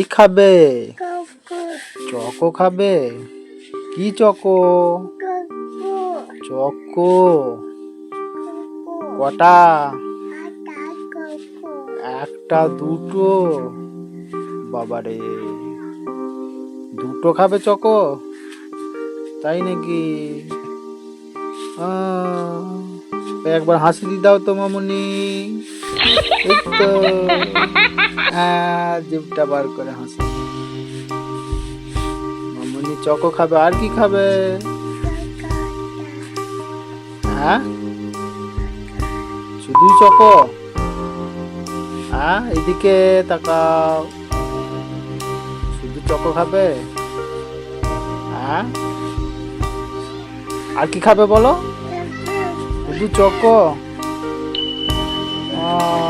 কি খাবে? চকো। খাবে? কি চকো। চকো। কটা? একটা দুটো। বাবারে। দুটো খাবে চকো? তাই নাকি? আহ, একবার হাসি দি দাও তো মামুনি। তো। হ্যাঁ জিভটা বার করে হাসি। মামুনি চকো খাবে, আর কি খাবে? হ্যাঁ? শুধু চকো? হ্যাঁ এদিকে তাকাও। শুধু চকো খাবে? হ্যাঁ? আর কি খাবে বলো? শুধু চকো আহ,